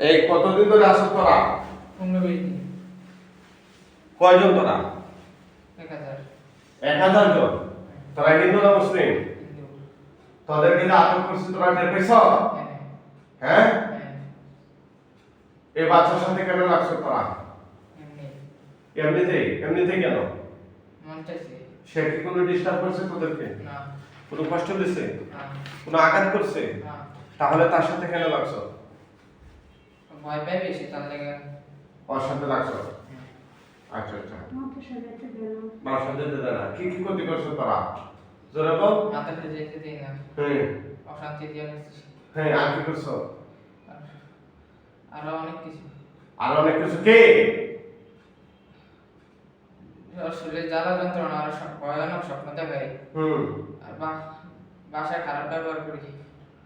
এই কতদিন ধরে আসো তোরা? কয়জন তোরা? এক হাজার। জন? তোরা হিন্দু না মুসলিম? তোদের কিন্তু আটক করছি তোরা টের পেয়েছ? হ্যাঁ। হ্যাঁ? হ্যাঁ। এই বাচ্চার সাথে কেন লাগছো তোরা? এমনি। এমনিতেই এমনিতেই কেন? সে কি কোনো ডিস্টার্ব করছে তোদেরকে? না। কোনো কষ্ট দিছে? কোনো আঘাত করছে? তাহলে তার সাথে কেন লাগছো? ভয় পাই বেশি তার লেগে সাথে লাগছো। আচ্ছা আচ্ছা। মাথা সাজাতে দেয় না কি কি ক্ষতি করছ তোরা? জোরে বল। মাথাটা যেতে দিই না। হ্যাঁ। অশান্তি দিয়ে হ্যাঁ আর কি করছ? আরও অনেক কিছু। আর অনেক কিছু কে? শরীরে জ্বালা যন্ত্রণা আরও সব ভয়ানক স্বপ্ন দেখাই হুম। আর বা- বাসায় খারাপ ব্যবহার করি।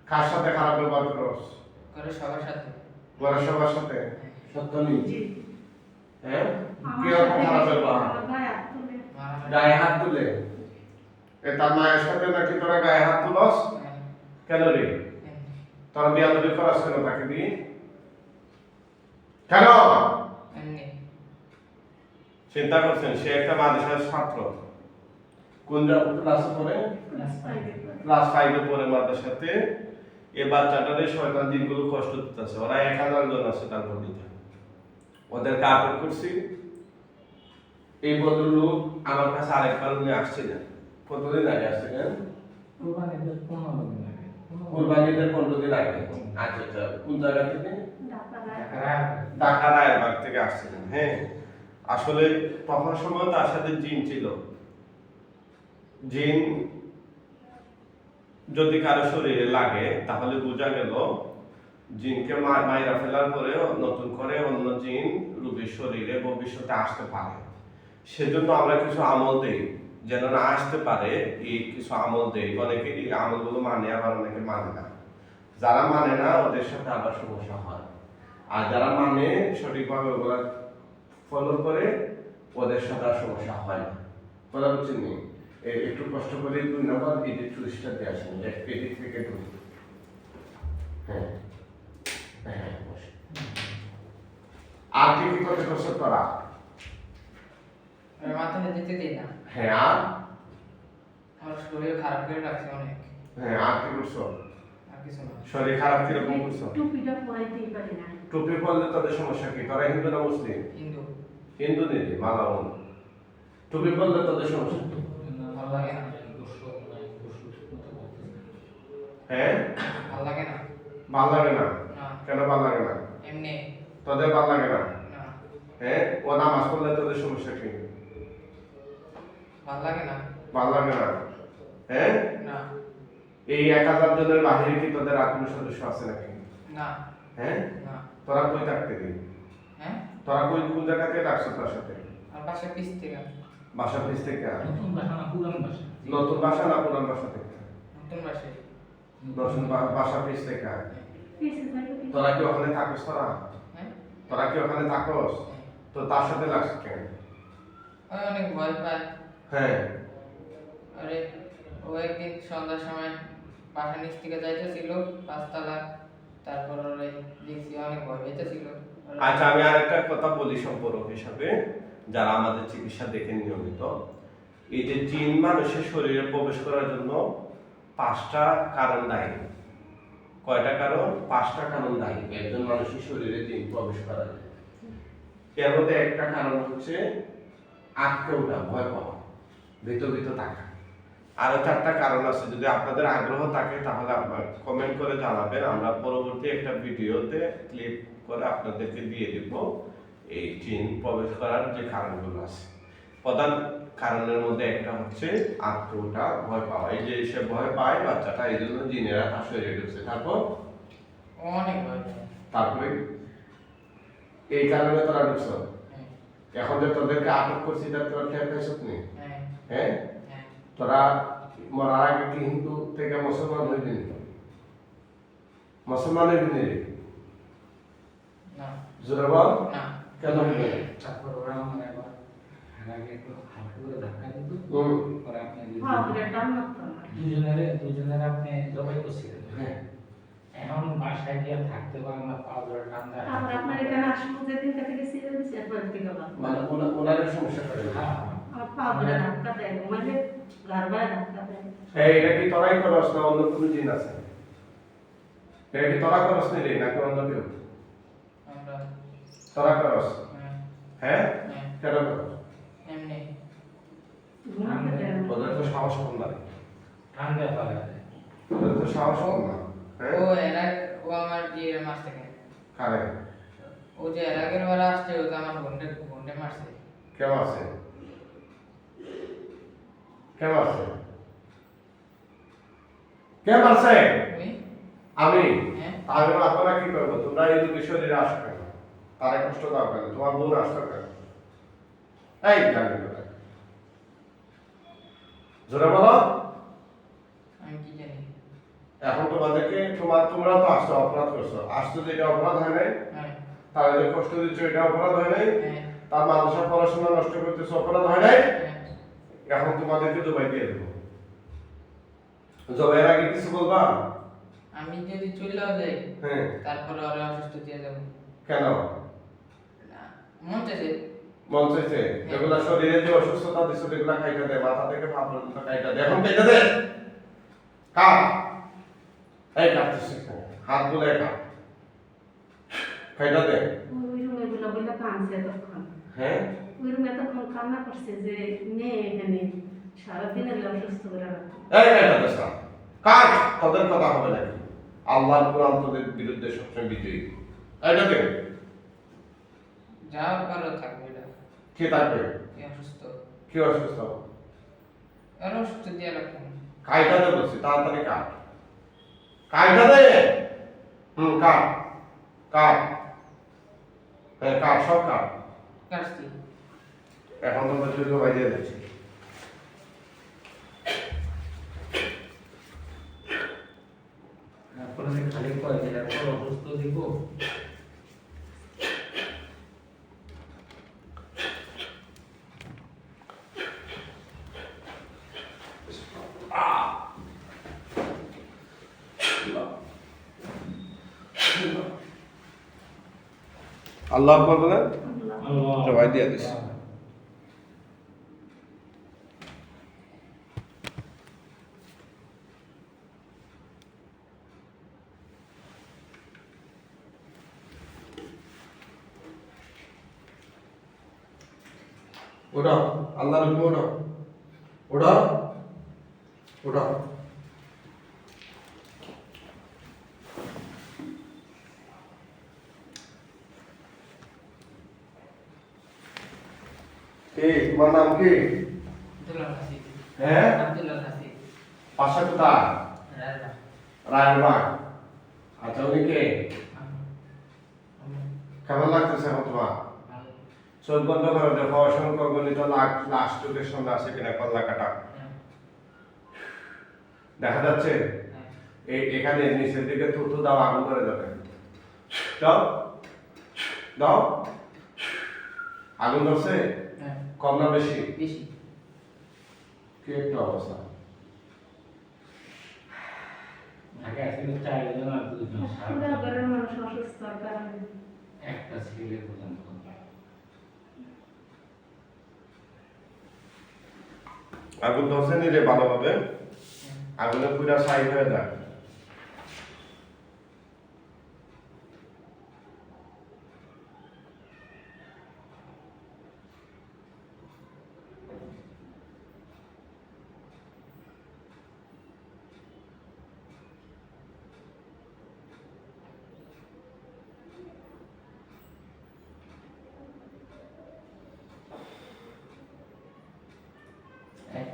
কার সাথে খারাপ ব্যবহার করস করে সবার সাথে। ঘরের সবার সাথে? সত্য নেই। জি। হ্যাঁ? গায়ে হাত তুলে। এ তার মায়ের সাথে নাকি তোরা গায়ে হাত তুলস? কেন রে। তোরা কেন তাকে দিয়ে কেন? চিন্তা করছেন সে একটা মাদ্রাসার ছাত্র। কোন ক্লাসে পড়ে? ক্লাস ফাইভে ক্লাস ফাইভে পড়ে মাদ্রাসাতে। এ বাচ্চাটারে শয়তান দিনগুলো কষ্ট দিতেছে। ওরা এক হাজার জন আছে তার মধ্যে ওদেরকে আটক করছি। এই ভদ্রলোক আমার কাছে আরেকবার উনি আসছিলেন কতদিন আগে আসছিলেন কুরবানিদের পনেরো দিন আগে। আচ্ছা আচ্ছা। কোন জায়গা থেকে? ঢাকা গায়ে থেকে আসছিলেন হ্যাঁ। আসলে তখন সময় তার সাথে জিন ছিল। জিন যদি কারও শরীরে লাগে, তাহলে বোঝা গেল জিনকে মাইরা ফেলার পরে নতুন করে অন্য জিন রুগীর শরীরে ভবিষ্যতে আসতে পারে। সেজন্য আমরা কিছু আমল দেই। যেন না আসতে পারে, এই কিছু আমল দেই। অনেকে এই আমলগুলো মানে আবার অনেকে মানে না। যারা মানে না, ওদের সাথে আবার সমস্যা হয়। আর যারা মানে সঠিকভাবে ওগুলা ফলো করে, ওদের সাথে আর সমস্যা হয় না। কথা বুঝছেন নি? এ- একটু কষ্ট করে দুই নম্বর এডিট টুরিস্টটা দিয়ে আসেন এডিট থেকে ঢুকি হ্যাঁ হ্যাঁ হ্যাঁ, আর কি কি করতে মাথাটা যেতে দিই না। হ্যাঁ আর? আমার শরীর খারাপ করে রাখছে অনেক। হ্যাঁ আর কি করছ? আর কিছু না। শরীর খারাপ কীরকম করছ? টুপিটা পরাইতেই পারি না। টুপি পরলে তাদের সমস্যা কি? তারা হিন্দু না মুসলিম? হিন্দু। হিন্দু দিদি মালাউন। টুপি পরলে তাদের সমস্যা লাগে না হ্যাঁ? ভালো লাগে না? ভালো লাগে না? না। কেন ভালো লাগে না? এমনি। তোদের ভালো লাগে না? না। হ্যাঁ? ও নামাজ পড়লে তোদের সমস্যা কি? ভালো লাগে না? ভালো লাগে না? হ্যাঁ? না। এই এক হাজার জনের বাহিরে কি তোদের আত্মীয় সদস্য আছে নাকি? না। হ্যাঁ? না। তোরা কই থাকতে দিই হ্যাঁ? তোরা কই কোন জায়গা থেকে রাখছো তার সাথে? আর বাসা পিস থেকে। বাসা পিস থেকে নতুন বাসা না পুরান বাসা? নতুন বাসা না পুরান বাসা থেকে? নতুন বাসে। নতুন বাসা পিস থেকে তোরা কি ওখানে থাকোস তোরা? হ্যাঁ? তোরা কি ওখানে থাকোস? তো তার সাথে লাগছে কেন? অনেক ভয় পায় হ্যাঁ। আরে ও একদিন সন্ধ্যার সময় বাসা নিচ থেকে যাইতেছিল পাঁচতলা। তারপর ওরে দেখছি অনেক ভয় পেতেছিল। আচ্ছা আমি আরেকটা কথা বলি সম্পর্ক হিসাবে। যারা আমাদের চিকিৎসা দেখেন নিয়মিত এই যে জিন মানুষের শরীরে প্রবেশ করার জন্য পাঁচটা কারণ দায়ী। কয়টা কারণ? পাঁচটা কারণ দায়ী। একজন মানুষের শরীরে জিন প্রবেশ করার। এর মধ্যে একটা কারণ হচ্ছে আটকে ওঠা ভয় পাওয়া ভিতর ভিতর থাকা। আরও চারটা কারণ আছে, যদি আপনাদের আগ্রহ থাকে তাহলে আপনার কমেন্ট করে জানাবেন। আমরা পরবর্তী একটা ভিডিওতে ক্লিপ করে আপনাদেরকে দিয়ে দিব। এই জিন প্রবেশ করার যে কারণগুলো আছে। প্রধান কারণের মধ্যে একটা হচ্ছে ওঠা ভয় পাওয়া। এই যে সে ভয় পায় বাচ্চাটা এই জন্য জিনেরা তার শরীরে ঢুকছে। তারপর? অনেক ভয় তারপরে? এই কারণে তোরা ঢুকছ? হ্যাঁ। এখন যে তোদেরকে আটক করছি তার তোর ঠের পেয়েছ নি হ্যাঁ। হ্যাঁ? হ্যাঁ। তোরা মরার আগে কি হিন্দু থেকে মুসলমান হয়ে দিন মুসলমান হয়ে দিন জোরে বল। না। কেন হবে? তারপর ওরা আমার একবার আগে একটু হালকা করে ধাক্কা দিত পরে আপনি হ্যাঁ। দুজনের দুজনের আপনি জবাই করছিলেন। হ্যাঁ। এখন বাসায় গিয়ে থাকতে পারে না পা ধরে ঠান্ডা আবার আপনার এখানে আসব যেদিন থেকে সিরে দিচ্ছে একবার থেকে মানে ওনা- ওনাদের সমস্যা করে। হ্যাঁ। আমার পা ধরে ধাক্কা দেয় ঘুমাইলে গারবায় ধাক্কা দেয়। এই এটা কি তোরাই করস না অন্য কোনো জিন আছে? এটা কি তোরা করস নি নাকি অন্য কেউ? তোরা করস হ্যাঁ, হ্যাঁ। হ্যাঁ, কেন করস তো সাহস কম। ঠান্ডা তো সাহস কম না। হ্যাঁ? ও এরা ও আমার বিয়ের মাস থেকে। কারে? ও যে এর আগের বার আসছে ও তো আমার বোনকে বোনকে মারছে। কেমন আছে? কেমন আছে? কেমন আছে? তুমি আমি? হ্যাঁ। তাহলে আপনারা কি করব? তোমরা এই দুটি শরীরে আসো কেন তারে কষ্ট দাও কেন তোমার বোন আসতো কেন এই জানি জোরে বলো। এখন তোমাদেরকে তোমার তোমরা তো আসছো অপরাধ করছ। আসছো যে এটা অপরাধ হয় নাই হ্যাঁ। তারা যে কষ্ট দিচ্ছ এটা অপরাধ হয় নাই হ্যাঁ। তার মাদ্রাসার পড়াশোনা নষ্ট করতেছো অপরাধ হয় নাই? হ্যাঁ। এখন তোমাদেরকে জবাই দিয়ে দেবো। জবাইয়ের আগে কিছু বলবা? আমি যদি চলেও যাই হ্যাঁ। তারপরে ওরা অসুস্থ দিয়ে যাব। কেন? মন চাইছে মন চাইছে যেগুলা শরীরে যে অসুস্থতা দিছো এগুলা খাইতে দে মাথা থেকে পা পর্যন্ত খাইতে দে এখন খাইতে দে এই? হাত বুলে দে ওই রুমে গুলো বলে তখন হ্যাঁ? ওই রুমে তখন কান্না করছে যে মেয়ে এখানে সারাদিন এলে অসুস্থ করে রাখো। এই খাইতে দে। কাট তোদের কথা হবে নাকি? আল্লাহর কোরআন তোদের বিরুদ্ধে সবসময় বিজয়ী। এটা যা পারো থাকবে এটা। কে থাকবে? কি অসুস্থ? কি অসুস্থ? আর অসুস্থ দিয়ে রাখুন কাইটা দে বলছি তাড়াতাড়ি কাট। কাইটা দে! হুম কাট। কাট। হ্যাঁ কাট সব কাট। কাটছি। এখন তো বলছি তো বাইরে তারপরে খালি কয় যে অসুস্থ দিব। আল্লাহ আকবর বলেন আল্লাহ জবাই দিয়ে দিস ওটা আল্লাহর হুকুম ওটা ওটা ওটা কে? তোমার নাম কি? হ্যাঁ? আব্দুল্লাহ কোথায়? রায়বাগ আচ্ছা উনি কে? কেমন লাগতেছে এখন তোমার? চোখ বন্ধ করে দেখো অসংখ্য গণিত লাশ চোখের সামনে আছে কিনা কল্লা কাটা দেখা যাচ্ছে? এই এখানে নিচের দিকে থুতু দাও আগুন করে যাবে। দাও। দাও। আগুন ধরছে? হ্যাঁ কম না বেশি? বেশি। কি একটু অবস্থা? একটা ছেলে পর্যন্ত আগুন ধরছে নিলে ভালোভাবে? আগুনে পুরা ছাই হয়ে যায়।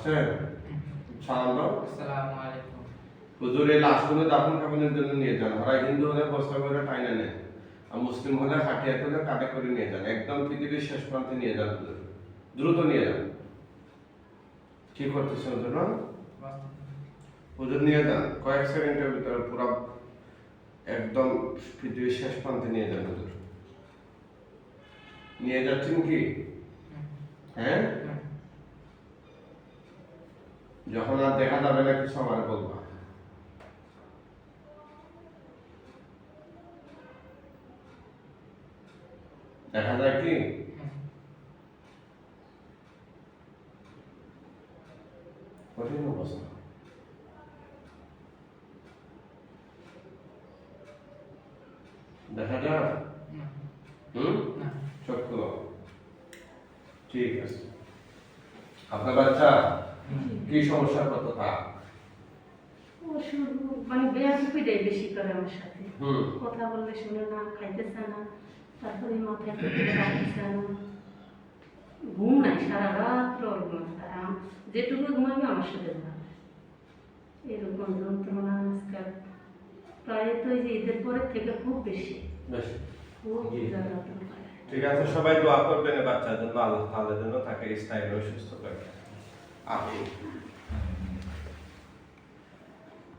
আসছেন দাও আসসালামু আলাইকুম। হুজুর এই লাশগুলো দাফন কাফনের জন্য নিয়ে যান। ওরা হিন্দু হলে বস্তা করে টাইনা নেন। আর মুসলিম হলে খাটিয়া তুলে কাঁধে করে নিয়ে যান। একদম পৃথিবীর শেষ প্রান্তে নিয়ে যান হুজুর। দ্রুত নিয়ে যান। কি করতেছেন হুজুর? হুজুর নিয়ে যান। কয়েক সেকেন্ডের ভিতরে পুরো একদম পৃথিবীর শেষ প্রান্তে নিয়ে যান হুজুর। নিয়ে যাচ্ছেন কি? হ্যাঁ? যখন আর দেখা যাবে না কিছু আমার বলবা। দেখা যায় কি? কঠিন অবস্থা। দেখা যায় হুম? চোখ ঠিক আছে। আপনার বাচ্চা? কি সমস্যার কথা ও শুধু মানে বেয়াকুপিটাই বেশি করে আমার সাথে। কথা বললে শুনে না না তারপরে মাথায় না। ঘুম নাই সারা রাত্র ওর ঘুম যেটুকু ঘুমাবে আমার সাথে ঘুমাবে। এরকম যন্ত্রণা আজকাল প্রায় তো এই যে ঈদের পরের থেকে খুব বেশি। খুব ঠিক আছে সবাই দোয়া করবেন বাচ্চার জন্য। আল্লাহ তাআলা যেন তাকে স্থায়ী সুস্থ করে 啊，